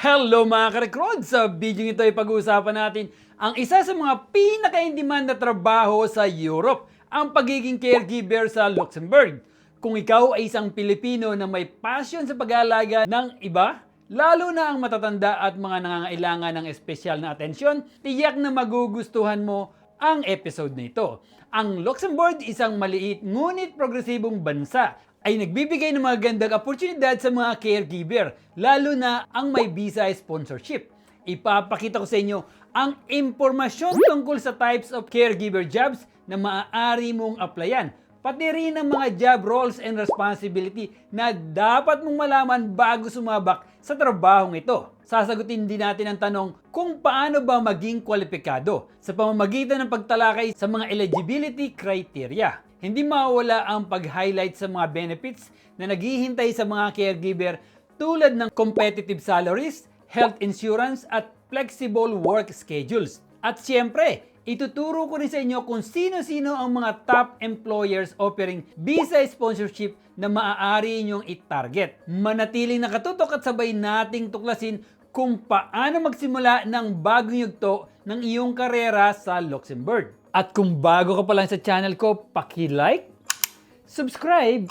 Hello mga karekrod! Sa video ito ay pag-uusapan natin ang isa sa mga pinaka-in-demand na trabaho sa Europe, ang pagiging caregiver sa Luxembourg. Kung ikaw ay isang Pilipino na may passion sa pag-aalaga ng iba, lalo na ang matatanda at mga nangangailangan ng espesyal na atensyon, tiyak na magugustuhan mo ang episode na ito. Ang Luxembourg, isang maliit ngunit progresibong bansa, ay nagbibigay ng mga gandang oportunidad sa mga caregiver, lalo na ang may visa sponsorship. Ipapakita ko sa inyo ang impormasyon tungkol sa types of caregiver jobs na maaari mong applyan, pati rin ang mga job roles and responsibility na dapat mong malaman bago sumabak sa trabahong ito. Sasagutin din natin ang tanong kung paano ba maging kwalipikado sa pamamagitan ng pagtalakay sa mga eligibility criteria. Hindi mawala ang pag-highlight sa mga benefits na naghihintay sa mga caregiver tulad ng competitive salaries, health insurance at flexible work schedules. At siyempre, ituturo ko rin sa inyo kung sino-sino ang mga top employers offering visa sponsorship na maaari inyong i-target. Manatiling nakatutok at sabay nating tuklasin kung paano magsimula ng bagong yugto ng iyong karera sa Luxembourg. At kung bago ka pa lang sa channel ko, paki-like, subscribe,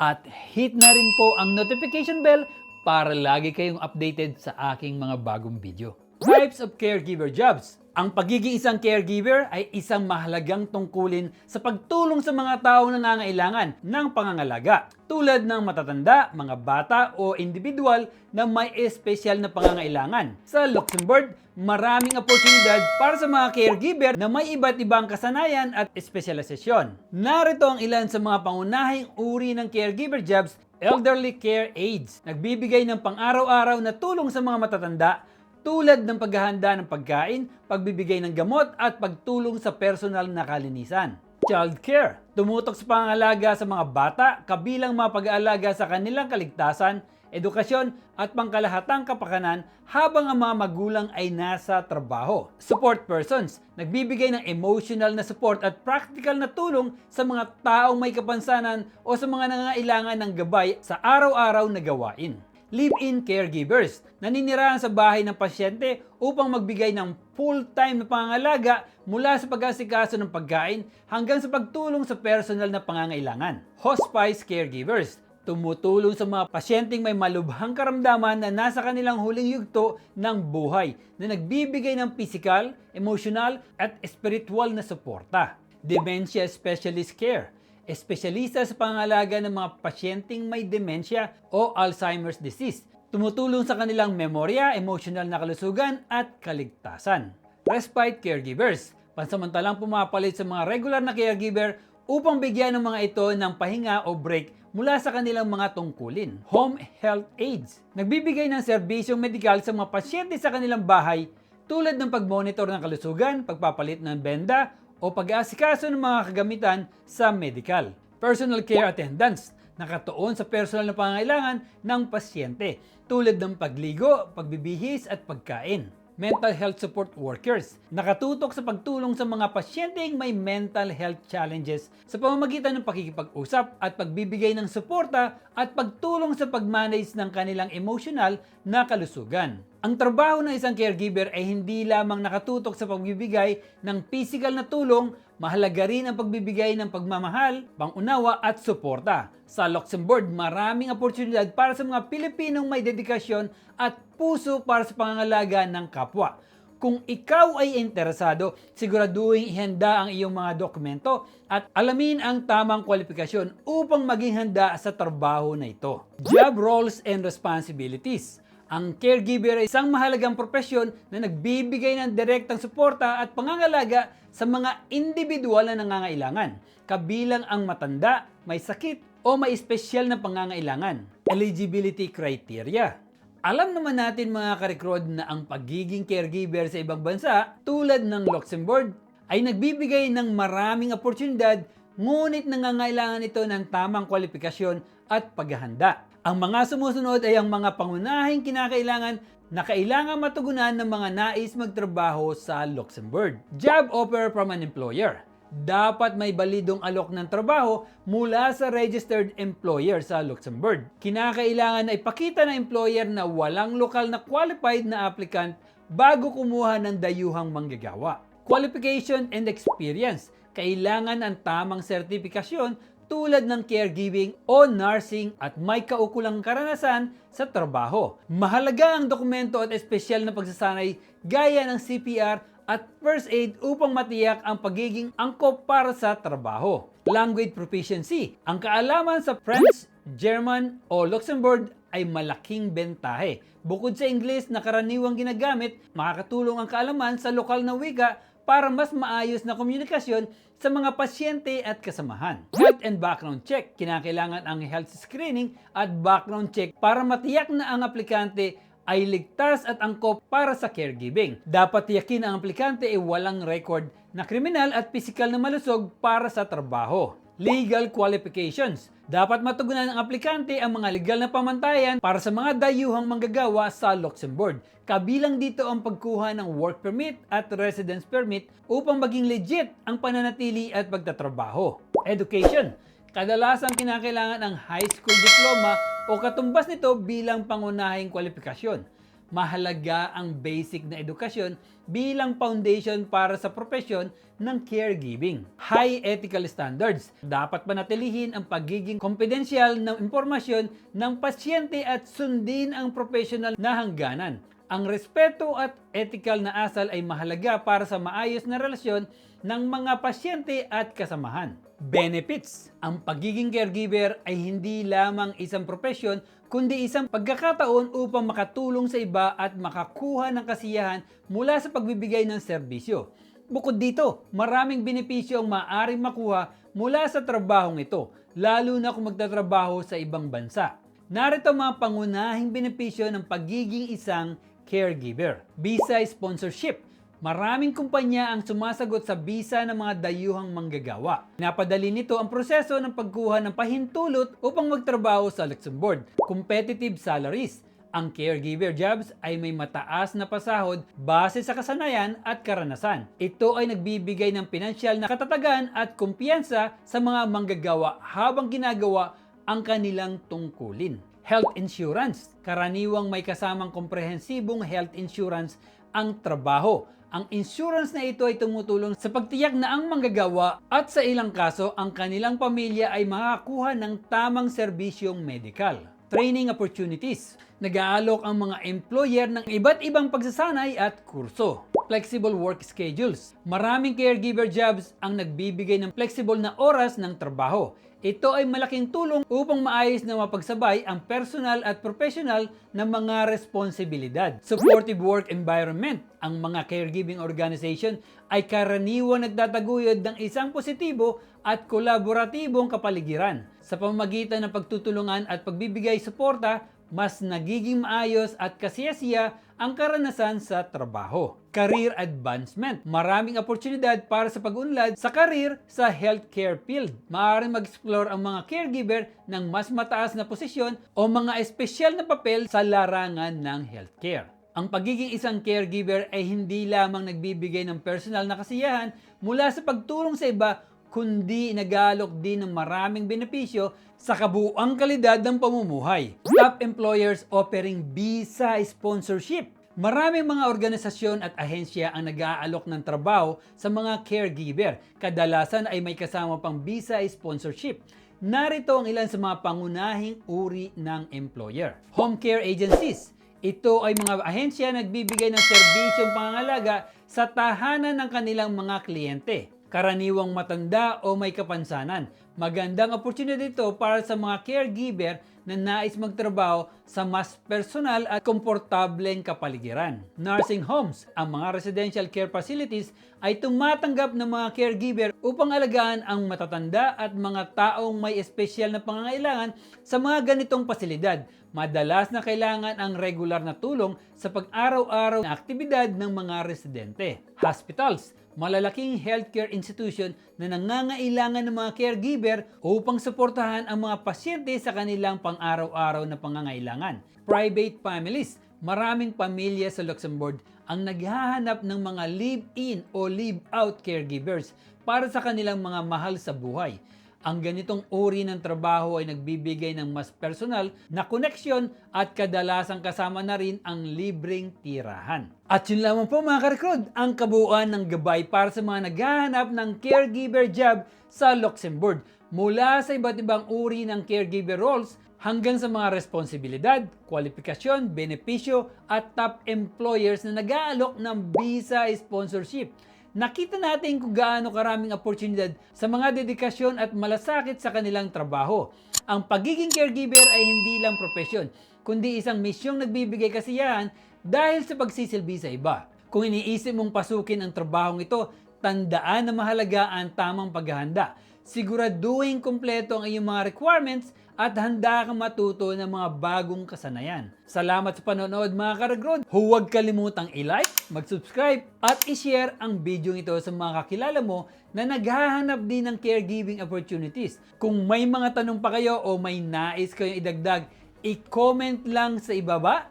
at hit na rin po ang notification bell para lagi kayong updated sa aking mga bagong video. Types of caregiver jobs. Ang pagiging isang caregiver ay isang mahalagang tungkulin sa pagtulong sa mga taong nangangailangan ng pangangalaga, tulad ng matatanda, mga bata o individual na may espesyal na pangangailangan. Sa Luxembourg, maraming oportunidad para sa mga caregiver na may iba't ibang kasanayan at espesyalisasyon. Narito ang ilan sa mga pangunahing uri ng caregiver jobs Elderly Care Aids, nagbibigay ng pang-araw-araw na tulong sa mga matatanda tulad ng paghahanda ng pagkain, pagbibigay ng gamot at pagtulong sa personal na kalinisan. Child care, tumutok sa pangalaga sa mga bata kabilang mga pag-aalaga sa kanilang kaligtasan, edukasyon at pangkalahatang kapakanan habang ang mga magulang ay nasa trabaho. Support persons, nagbibigay ng emotional na support at practical na tulong sa mga taong may kapansanan o sa mga nangangailangan ng gabay sa araw-araw na gawain live-in caregivers. Naninirahan sa bahay ng pasyente upang magbigay ng full-time na pangangalaga mula sa pag-asikaso ng pagkain hanggang sa pagtulong sa personal na pangangailangan. Hospice caregivers. Tumutulong sa mga pasyenteng may malubhang karamdaman na nasa kanilang huling yugto ng buhay na nagbibigay ng physical, emotional at spiritual na suporta. Dementia Specialist Care espesyalista sa pangalaga ng mga pasyenteng may demensya o Alzheimer's disease. Tumutulong sa kanilang memorya, emotional na kalusugan at kaligtasan. Respite caregivers, pansamantalang pumapalit sa mga regular na caregiver upang bigyan ng mga ito ng pahinga o break mula sa kanilang mga tungkulin. Home Health Aids, nagbibigay ng serbisyong medikal sa mga pasyente sa kanilang bahay tulad ng pagmonitor ng kalusugan, pagpapalit ng benda, o pag-aasikaso ng mga kagamitan sa medical. Personal care attendants, nakatuon sa personal na pangangailangan ng pasyente tulad ng pagligo, pagbibihis at pagkain. Mental health support workers, nakatutok sa pagtulong sa mga pasyenteng may mental health challenges sa pamamagitan ng pakikipag-usap at pagbibigay ng suporta at pagtulong sa pag-manage ng kanilang emotional na kalusugan. Ang trabaho ng isang caregiver ay hindi lamang nakatutok sa pagbibigay ng physical na tulong, mahalaga rin ang pagbibigay ng pagmamahal, pangunawa at suporta. Sa Luxembourg, maraming oportunidad para sa mga Pilipinong may dedikasyon at puso para sa pangangalaga ng kapwa. Kung ikaw ay interesado, siguraduhin ihanda ang iyong mga dokumento at alamin ang tamang kwalifikasyon upang maging handa sa trabaho na ito. Job roles and responsibilities. Ang caregiver ay isang mahalagang propesyon na nagbibigay ng direktang suporta at pangangalaga sa mga individual na nangangailangan, kabilang ang matanda, may sakit, o may espesyal na pangangailangan. Eligibility criteria. Alam naman natin mga karekrod na ang pagiging caregiver sa ibang bansa tulad ng Luxembourg ay nagbibigay ng maraming oportunidad ngunit nangangailangan ito ng tamang kwalifikasyon at paghahanda. Ang mga sumusunod ay ang mga pangunahing kinakailangan na kailangan matugunan ng mga nais magtrabaho sa Luxembourg. Job offer from an employer. dapat may balidong alok ng trabaho mula sa registered employer sa Luxembourg. Kinakailangan na ipakita ng employer na walang lokal na qualified na applicant bago kumuha ng dayuhang manggagawa. Qualification and experience. Kailangan ang tamang sertifikasyon tulad ng caregiving o nursing at may kaukulang karanasan sa trabaho. Mahalaga ang dokumento at espesyal na pagsasanay gaya ng CPR at first aid upang matiyak ang pagiging angkop para sa trabaho. Language proficiency. Ang kaalaman sa French, German o Luxembourg ay malaking bentahe. Bukod sa English na karaniwang ginagamit, makakatulong ang kaalaman sa lokal na wika para mas maayos na komunikasyon sa mga pasyente at kasamahan. Health and background check. Kinakailangan ang health screening at background check para matiyak na ang aplikante ay ligtas at angkop para sa caregiving. Dapat tiyakin ang aplikante ay walang record na kriminal at pisikal na malusog para sa trabaho. Legal qualifications. Dapat matugunan ng aplikante ang mga legal na pamantayan para sa mga dayuhang manggagawa sa Luxembourg. Kabilang dito ang pagkuha ng work permit at residence permit upang maging legit ang pananatili at pagtatrabaho. Education. Kadalasang kinakailangan ang high school diploma o katumbas nito bilang pangunahing kwalifikasyon. Mahalaga ang basic na edukasyon bilang foundation para sa profesyon ng caregiving. High ethical standards. Dapat panatilihin ang pagiging confidential ng impormasyon ng pasyente at sundin ang professional na hangganan. Ang respeto at ethical na asal ay mahalaga para sa maayos na relasyon ng mga pasyente at kasamahan. Benefits. Ang pagiging caregiver ay hindi lamang isang profesyon kundi isang pagkakataon upang makatulong sa iba at makakuha ng kasiyahan mula sa pagbibigay ng serbisyo. Bukod dito, maraming benepisyo ang maaaring makuha mula sa trabahong ito, lalo na kung magtatrabaho sa ibang bansa. Narito ang mga pangunahing benepisyo ng pagiging isang caregiver. Visa sponsorship. Maraming kumpanya ang sumasagot sa visa ng mga dayuhang manggagawa. Napadali nito ang proseso ng pagkuha ng pahintulot upang magtrabaho sa Luxembourg. Competitive salaries. Ang caregiver jobs ay may mataas na pasahod base sa kasanayan at karanasan. Ito ay nagbibigay ng pinansyal na katatagan at kumpiyansa sa mga manggagawa habang ginagawa ang kanilang tungkulin. Health insurance. Karaniwang may kasamang komprehensibong health insurance ang trabaho. Ang insurance na ito ay tumutulong sa pagtiyak na ang manggagawa at sa ilang kaso ang kanilang pamilya ay makakakuha ng tamang serbisyong medikal. Training opportunities. Nag-aalok ang mga employer ng iba't ibang pagsasanay at kurso. Flexible work schedules. Maraming caregiver jobs ang nagbibigay ng flexible na oras ng trabaho. Ito ay malaking tulong upang maayos na mapagsabay ang personal at professional na mga responsibilidad. Supportive work environment. Ang mga caregiving organization ay karaniwang nagtataguyod ng isang positibo at kolaboratibong kapaligiran. Sa pamamagitan ng pagtutulungan at pagbibigay suporta, mas nagiging maayos at kasiyasiya ang karanasan sa trabaho. Career advancement. Maraming oportunidad para sa pag-unlad sa career sa healthcare field. Maaaring mag-explore ang mga caregiver ng mas mataas na posisyon o mga espesyal na papel sa larangan ng healthcare. Ang pagiging isang caregiver ay hindi lamang nagbibigay ng personal na kasiyahan mula sa pagtulong sa iba kundi nag-aalok din ng maraming benepisyo sa kabuuang kalidad ng pamumuhay. Top employers offering visa sponsorship. Maraming mga organisasyon at ahensya ang nag-aalok ng trabaho sa mga caregiver. Kadalasan ay may kasama pang visa sponsorship. Narito ang ilan sa mga pangunahing uri ng employer. Home care agencies. Ito ay mga ahensya na nagbibigay ng serbisyong pangangalaga sa tahanan ng kanilang mga kliyente karaniwang matanda o may kapansanan. Magandang opportunity ito para sa mga caregiver na nais magtrabaho sa mas personal at komportableng kapaligiran. Nursing homes, ang mga residential care facilities ay tumatanggap ng mga caregiver upang alagaan ang matatanda at mga taong may espesyal na pangangailangan sa mga ganitong pasilidad. Madalas na kailangan ang regular na tulong sa pag-araw-araw na aktibidad ng mga residente. Hospitals, malalaking healthcare institution na nangangailangan ng mga caregiver upang suportahan ang mga pasyente sa kanilang pang-araw-araw na pangangailangan. Private families, maraming pamilya sa Luxembourg ang naghahanap ng mga live-in o live-out caregivers. para sa kanilang mga mahal sa buhay. Ang ganitong uri ng trabaho ay nagbibigay ng mas personal na koneksyon at kadalasang kasama na rin ang libreng tirahan. At yun lamang po mga karekrod, ang kabuuan ng gabay para sa mga naghahanap ng caregiver job sa Luxembourg. Mula sa iba't ibang uri ng caregiver roles hanggang sa mga responsibilidad, kwalifikasyon, benepisyo at top employers na nag-aalok ng visa sponsorship. Nakita natin kung gaano karaming oportunidad sa mga dedikasyon at malasakit sa kanilang trabaho. Ang pagiging caregiver ay hindi lang profesyon, kundi isang misyong nagbibigay kasiyahan dahil sa pagsisilbi sa iba. Kung iniisip mong pasukin ang trabahong ito, tandaan na mahalaga ang tamang paghahanda. Siguraduhin kumpleto ang iyong mga requirements at handa kang matuto ng mga bagong kasanayan. Salamat sa panonood mga karagrod. Huwag kalimutang i-like, mag-subscribe at i-share ang video ito sa mga kakilala mo na naghahanap din ng caregiving opportunities. Kung may mga tanong pa kayo o may nais kayong idagdag, i-comment lang sa ibaba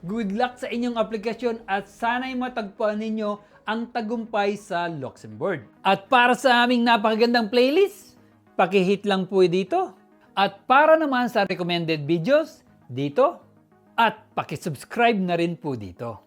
Good luck sa inyong aplikasyon at sana'y matagpuan ninyo ang tagumpay sa Luxembourg. At para sa aming napakagandang playlist, pakihit lang po dito. At para naman sa recommended videos, dito at pakisubscribe na rin po dito.